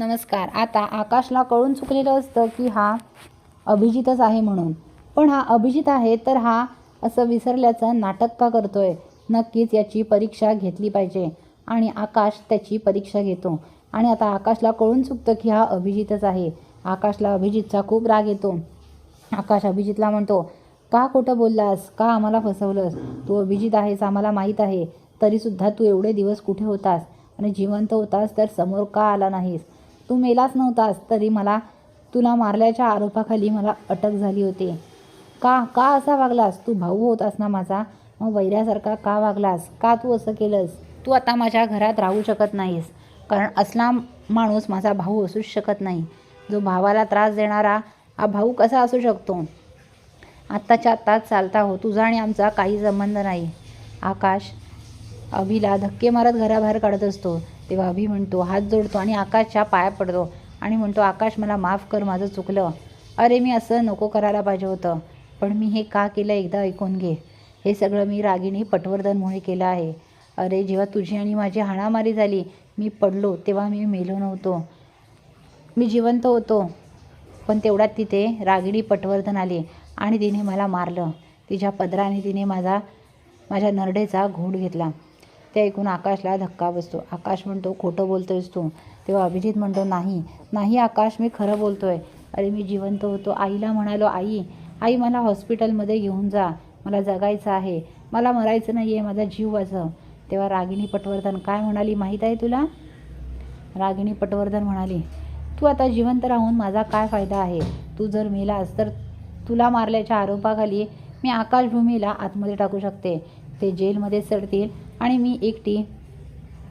नमस्कार. आता आकाशला कळून चुकलेलं असतं की हा अभिजितच आहे म्हणून. पण हा अभिजित आहे तर हा असं विसरल्याचं नाटक का करतोय? नक्कीच याची परीक्षा घेतली पाहिजे. आणि आकाश त्याची परीक्षा घेतो. आणि आता आकाशला कळून चुकतं की हा अभिजितच आहे. आकाशला अभिजितचा खूप राग येतो. आकाश अभिजितला म्हणतो का खोटं बोललास? का आम्हाला फसवलंस? तू अभिजित आहेस आम्हाला माहीत आहे. तरीसुद्धा तू एवढे दिवस कुठे होतास? आणि जिवंत होतास तर समोर का आला नाहीस? तू मेलाच नव्हतास तरी मला तुला मारल्याच्या आरोपाखाली मला अटक झाली होती. का का असा वागलास? तू भाऊ होतास ना माझा. मग वैऱ्यासारखा का वागलास? का तू असं केलंस? तू आता माझ्या घरात राहू शकत नाहीस. कारण असला माणूस माझा भाऊ असूच शकत नाही. जो भावाला त्रास देणारा हा भाऊ कसा असू शकतो? आत्ताच्या आत्ताच चालता हो. तुझा आणि आमचा काही संबंध नाही. आकाश अभिला धक्के मारत घराबाहेर काढत असतो. तेव्हा अभि म्हणतो हात जोडतो आणि आकाशच्या पाया पडतो. आणि म्हणतो आकाश मला माफ कर माझं चुकलं. अरे मी असं नको करायला पाहिजे होतं. पण मी हे का केलं एकदा ऐकून घे. हे सगळं मी रागिणी पटवर्धनमुळे केलं आहे. अरे जेव्हा तुझी आणि माझी हाणामारी झाली मी पडलो तेव्हा मी मेलो नव्हतो. मी जिवंत होतो. पण तेवढ्यात तिथे रागिणी पटवर्धन आली आणि तिने मला मारलं. तिच्या पदराने तिने माझा माझ्या नरडेचा घोट घेतला. ते ऐकून आकाशला धक्का बसतो. आकाश म्हणतो खोटं बोलतोयस तू. तेव्हा अभिजित म्हणतो नाही नाही आकाश मी खरं बोलतोय. अरे मी जिवंत होतो. आईला म्हणालो आई आई मला हॉस्पिटलमध्ये घेऊन जा. मला जगायचं आहे. मला मरायचं नाही आहे माझा जीव वाचव. तेव्हा रागिणी पटवर्धन काय म्हणाली माहीत आहे तुला? रागिणी पटवर्धन म्हणाली तू आता जिवंत राहून माझा काय फायदा आहे? तू जर मेलास तर तुला मारल्याच्या आरोपाखाली मी आकाशभूमीला आतमध्ये टाकू शकते. ते जेलमध्ये सरतील आणि मी एकटी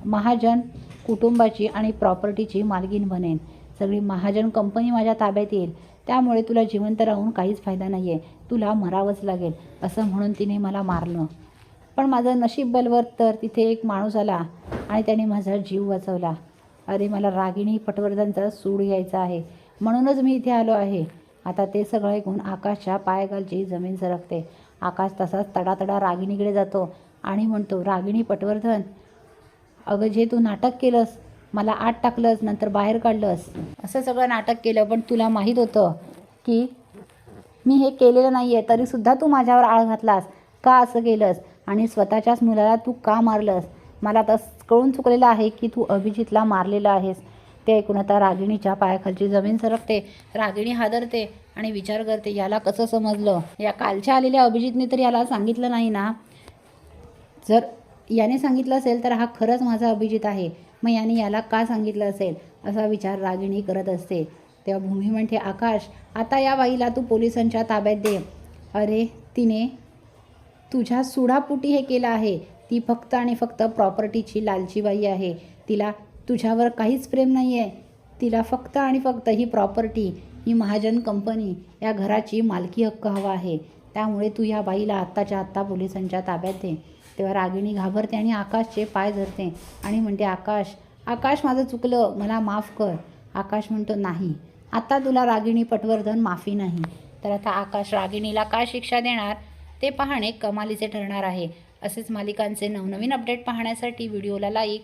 महाजन कुटुंबाची आणि प्रॉपर्टीची मालगीन बनेन. सगळी महाजन कंपनी माझ्या ताब्यात येईल. त्यामुळे तुला जिवंत राहून काहीच फायदा नाही आहे तुला मरावंच लागेल असं म्हणून तिने मला मारलं. पण माझं नशीब बलवर तर तिथे एक माणूस आला आणि त्याने माझा जीव वाचवला. अरे मला रागिणी पटवर्धनचा सूड घ्यायचा आहे. म्हणूनच मी इथे आलो आहे. आता ते सगळं ऐकून आकाशच्या पायगालची जमीन सरकते. आकाश तसाच तडातडा रागिणीकडे जातो आणि म्हणतो रागिणी पटवर्धन अगं जे तू नाटक केलंस मला आत टाकलंस नंतर बाहेर काढलंस. असं सगळं नाटक केलं पण तुला माहीत होतं की मी हे केलेलं नाही आहे तरीसुद्धा तू माझ्यावर आळ घातलास. का असं केलंस? आणि स्वतःच्याच मुलाला तू का मारलंस? मला तस कळून चुकलेलं आहे की तू अभिजितला मारलेलं आहेस. ते ऐकून आता रागिणीच्या पायाखालची जमीन सरकते रागिणी हादरते आणि विचार करते याला कसं समजलं? या कालच्या आलेल्या अभिजितने तर याला सांगितलं नाही ना? जर याने सांगितलं असेल तर हा खरंच माझा अभिजित आहे. मग याने याला का सांगितलं असेल? असा विचार रागिणी करत असते. तेव्हा भूमी म्हणते आकाश आता या बाईला तू पोलिसांच्या ताब्यात दे. अरे तिने तुझ्या सुडापुटी हे केलं आहे. ती फक्त आणि फक्त प्रॉपर्टीची लालची बाई आहे. तिला तुझ्यावर काहीच प्रेम नाही आहे तिला फक्त आणि फक्त ही प्रॉपर्टी ही महाजन कंपनी या घराची मालकी हक्क हवा आहे. त्यामुळे तू या बाईला आत्ताच्या आत्ता पोलिसांच्या ताब्यात दे. तेव्हा रागिणी घाबरते आणि आकाशचे पाय धरते आणि म्हणते आकाश आकाश माझं चुकलं मला माफ कर. आकाश म्हणतो नाही आता तुला रागिणी पटवर्धन माफी नाही. तर आता आकाश रागिणीला काय शिक्षा देणार? ते पाहणे कमालीचे ठरणार आहे. असेच मालिकांचे नवनवीन अपडेट पाहण्यासाठी व्हिडिओला लाईक